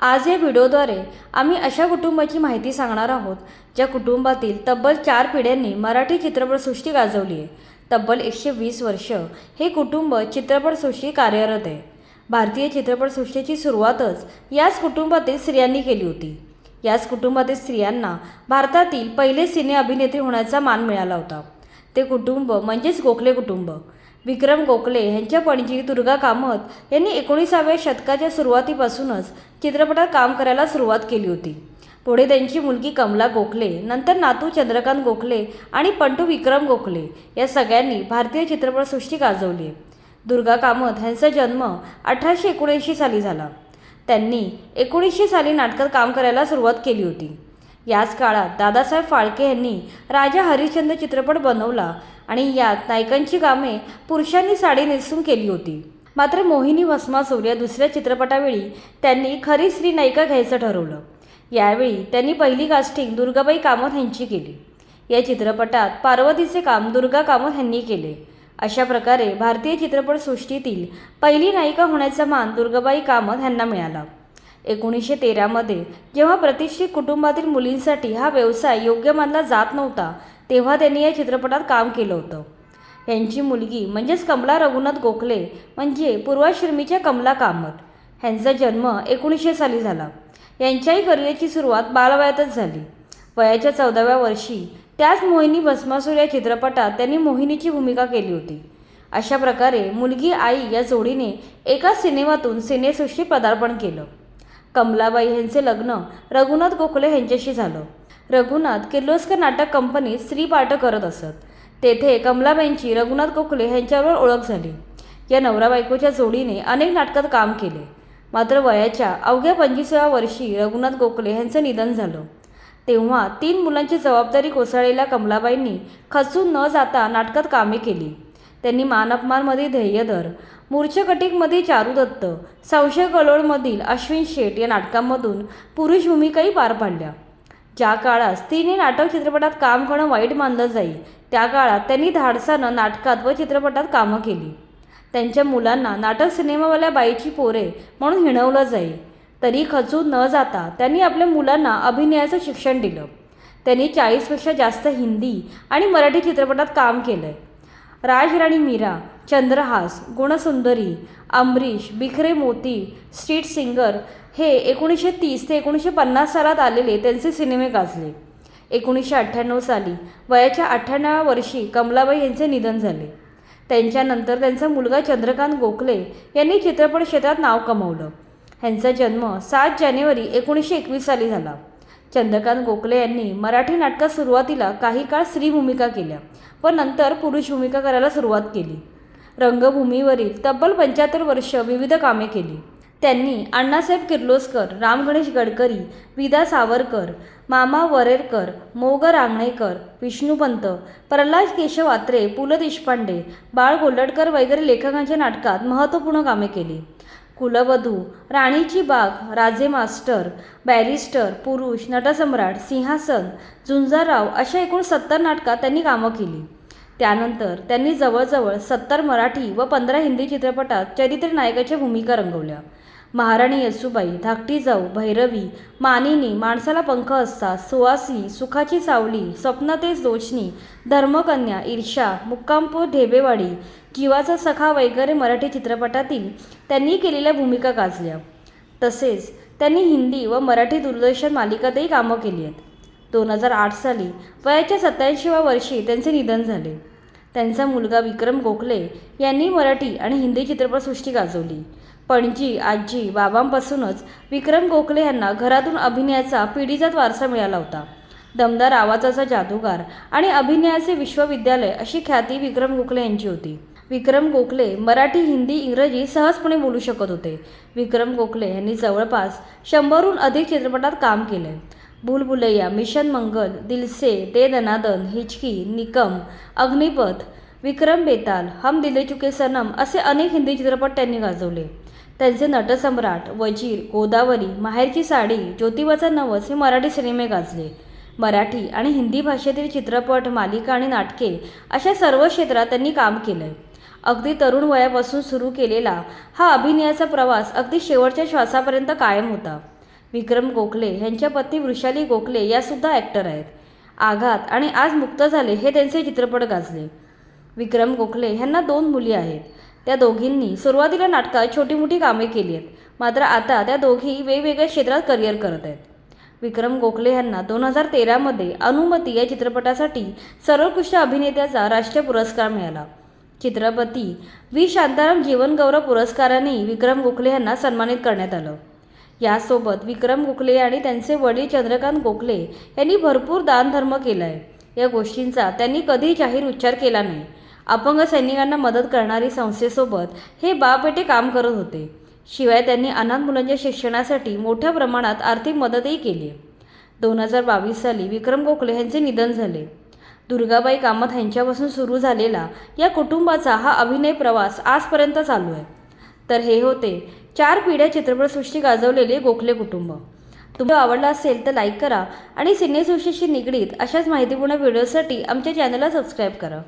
आज या व्हिडिओद्वारे आम्ही अशा कुटुंबाची माहिती सांगणार आहोत ज्या कुटुंबातील तब्बल चार पिढ्यांनी मराठी चित्रपटसृष्टी गाजवली आहे. तब्बल एकशे वीस वर्ष हे कुटुंब चित्रपटसृष्टी कार्यरत आहे. भारतीय चित्रपटसृष्टीची सुरुवातच याच कुटुंबातील स्त्रियांनी केली होती. याच कुटुंबातील स्त्रियांना भारतातील पहिले सिने अभिनेत्री होण्याचा मान मिळाला होता. ते कुटुंब म्हणजेच गोखले कुटुंब. विक्रम गोखले यांच्या पणजी दुर्गा कामत यांनी एकोणीसाव्या शतकाच्या सुरुवातीपासूनच चित्रपटात काम करायला सुरुवात केली होती. पुढे त्यांची मुलगी कमला गोखले नंतर नातू चंद्रकांत गोखले आणि पंटू विक्रम गोखले या सगळ्यांनी भारतीय चित्रपटसृष्टी गाजवली. आहे दुर्गा कामत यांचा जन्म अठराशे एकोणऐंशी साली झाला. त्यांनी एकोणीसशे साली नाटकात काम करायला सुरुवात केली होती. याच काळात दादासाहेब फाळके यांनी राजा हरिश्चंद्र चित्रपट बनवला आणि यात नायकांची कामे पुरुषांनी साडी नेसून केली होती. मात्र मोहिनी भस्मासूर या दुसऱ्या चित्रपटावेळी त्यांनी खरी स्त्री नायिका घ्यायचं ठरवलं. यावेळी त्यांनी पहिली कास्टिंग दुर्गाबाई कामत यांची केली. या चित्रपटात पार्वतीचे काम दुर्गा कामत यांनी केले. अशा प्रकारे भारतीय चित्रपटसृष्टीतील पहिली नायिका होण्याचा मान दुर्गाबाई कामत यांना मिळाला. एकोणीसशे तेरामध्ये जेव्हा प्रतिष्ठित कुटुंबातील मुलींसाठी हा व्यवसाय योग्य मानला जात नव्हता तेव्हा त्यांनी या चित्रपटात काम केलं होतं. यांची मुलगी म्हणजेच कमला रघुनाथ गोखले म्हणजे पूर्वाश्रमीच्या कमला कामत. ह्यांचा जन्म एकोणीसशे साली झाला. यांच्याही करिअरची सुरुवात बालवयातच झाली. वयाच्या चौदाव्या वर्षी त्याच मोहिनी भस्मासूर या चित्रपटात त्यांनी मोहिनीची भूमिका केली होती. अशा प्रकारे मुलगी आई या जोडीने एका सिनेमातून सिनेसृष्टी पदार्पण केलं. कमलाबाई यांचे लग्न रघुनाथ गोखले यांच्याशी झालं. रघुनाथ किर्लोस्कर नाटक कंपनीत स्त्री पाठ करत असत. तेथे कमलाबाईंची रघुनाथ गोखले यांच्यावर ओळख झाली. या नवरा बायकोच्या जोडीने अनेक नाटकात काम केले. मात्र वयाच्या अवघ्या पंचवीसाव्या वर्षी रघुनाथ गोखले यांचं निधन झालं. तेव्हा तीन मुलांची जबाबदारी कोसळलेल्या कमलाबाईंनी खचून न जाता नाटकात कामे केली. त्यांनी मान अपमानमध्ये ध्येयधर मूर्छकटिकमध्ये चारू दत्त संशय कलोळमधील अश्विन शेठ या नाटकांमधून पुरुष भूमिकाही पार पाडल्या. ज्या काळात स्त्रीने नाटक चित्रपटात काम करणं वाईट मानलं जाईल त्या काळात त्यांनी धाडसानं नाटकात व चित्रपटात कामं केली. त्यांच्या मुलांना नाटक सिनेमावाल्या बाईची पोरे म्हणून हिणवलं जाई. तरी खचून न जाता त्यांनी आपल्या मुलांना अभिनयाचं शिक्षण दिलं. त्यांनी चाळीसपेक्षा जास्त हिंदी आणि मराठी चित्रपटात काम केलं आहे राजराणी मीरा चंद्रहास गुणसुंदरी अमरीश बिखरे मोती स्ट्रीट सिंगर हे एकोणीसशे तीस ते एकोणीसशे पन्नास सालात आलेले त्यांचे सिनेमे गाजले. एकोणीसशे अठ्ठ्याण्णव साली वयाच्या अठ्ठ्याण्णव्या वर्षी कमलाबाई यांचे निधन झाले. त्यांच्यानंतर त्यांचा मुलगा चंद्रकांत गोखले यांनी चित्रपट क्षेत्रात नाव कमवलं. ह्यांचा जन्म सात जानेवारी एकोणीसशे एकवीस साली झाला. चंद्रकांत गोखले यांनी मराठी नाटकात सुरुवातीला काही काळ स्त्री भूमिका केल्या व नंतर पुरुष भूमिका करायला सुरुवात केली. रंगभूमीवरील तब्बल पंच्याहत्तर वर्ष विविध कामे केली. त्यांनी अण्णासाहेब किर्लोस्कर राम गणेश गडकरी विदा सावरकर मामा वरेरकर मोग रांगणेकर विष्णुपंत प्रल्हाद केशव आत्रे पु ल देशपांडे बाळ गोल्लटकर वगैरे लेखकांच्या नाटकात महत्त्वपूर्ण कामे केली. कुलवधू राणीची बाग राजे मास्टर बॅरिस्टर पुरुष नटसम्राट सिंहासन झुंजारराव अशा एकूण सत्तर नाटकात त्यांनी कामं केली. त्यानंतर त्यांनी जवळजवळ सत्तर मराठी व पंधरा हिंदी चित्रपटात चरित्र नायकाच्या भूमिका रंगवल्या. महाराणी येसुबाई धाकटी जाऊ भैरवी मानिनी माणसाला पंख असता सुवासी सुखाची सावली स्वप्नतेज दोषणी धर्मकन्या ईर्षा मुक्कामपूर ढेबेवाडी जीवाचा सखा वगैरे मराठी चित्रपटातील त्यांनी केलेल्या भूमिका गाजल्या. तसेच त्यांनी हिंदी व मराठी दूरदर्शन मालिकातही कामं केली आहेत. दोन हजार आठ साली वयाच्या सत्याऐंशीव्या वर्षी त्यांचे निधन झाले. त्यांचा मुलगा विक्रम गोखले यांनी मराठी आणि हिंदी चित्रपटसृष्टी गाजवली. पणजी आजी बाबांपासूनच विक्रम गोखले यांना घरातून अभिनयाचा पिढीजात वारसा मिळाला होता. दमदार आवाजाचा जादूगार आणि अभिनयाचे विश्वविद्यालय अशी ख्याती विक्रम गोखले यांची होती. विक्रम गोखले मराठी हिंदी इंग्रजी सहजपणे बोलू शकत होते. विक्रम गोखले यांनी जवळपास शंभरहून अधिक चित्रपटात काम केले. भूलभुलैया मिशन मंगल दिलसे दे दनादन हिचकी निकम अग्निपथ विक्रम बेताल हम दिले चुके सनम असे अनेक हिंदी चित्रपट त्यांनी गाजवले. त्यांचे नटसम्राट वजीर गोदावरी माहेरची साडी ज्योतिबाचा नवस हे मराठी सिनेमे गाजले. मराठी आणि हिंदी भाषेतील चित्रपट मालिका आणि नाटके अशा सर्व क्षेत्रात त्यांनी काम केलं आहे अगदी तरुण वयापासून सुरू केलेला हा अभिनयाचा प्रवास अगदी शेवटच्या श्वासापर्यंत कायम होता. विक्रम गोखले ह्यांच्या पत्नी वृषाली गोखले यासुद्धा ॲक्टर आहेत. आघात आणि आज मुक्त झाले हे त्यांचे चित्रपट गाजले. विक्रम गोखले ह्यांना दोन मुली आहेत. त्या दोघींनी सुरुवातीला नाटकात छोटी मोठी कामे केली आहेत. मात्र आता त्या दोघी वेगवेगळ्या क्षेत्रात करिअर करत आहेत. विक्रम गोखले यांना दोन हजार तेरामध्ये अनुमती या चित्रपटासाठी सर्वोत्कृष्ट अभिनेत्याचा राष्ट्रीय पुरस्कार मिळाला. चित्रपती व्ही. शांताराम जीवनगौरव पुरस्काराने विक्रम गोखले यांना सन्मानित करण्यात आलं. यासोबत विक्रम गोखले आणि त्यांचे वडील चंद्रकांत गोखले यांनी भरपूर दानधर्म केला आहे या गोष्टींचा त्यांनी कधीही जाहीर उच्चार केला नाही. अपंग सैनिकांना मदत करणारी संस्थेसोबत हे बापेटे काम करत होते. शिवाय त्यांनी अनाथ मुलांच्या शिक्षणासाठी मोठ्या प्रमाणात आर्थिक मदतही केली. दोन हजार बावीस साली विक्रम गोखले यांचे निधन झाले. दुर्गाबाई कामत यांच्यापासून सुरू झालेला या कुटुंबाचा हा अभिनय प्रवास आजपर्यंत चालू आहे. तर हे होते चार पिढ्या चित्रपटसृष्टी गाजवलेले गोखले कुटुंब. तुम्हाला आवडला असेल तर लाईक करा आणि सिनेसृष्टीशी निगडीत अशाच माहितीपूर्ण व्हिडिओसाठी आमच्या चॅनलला सबस्क्राईब करा.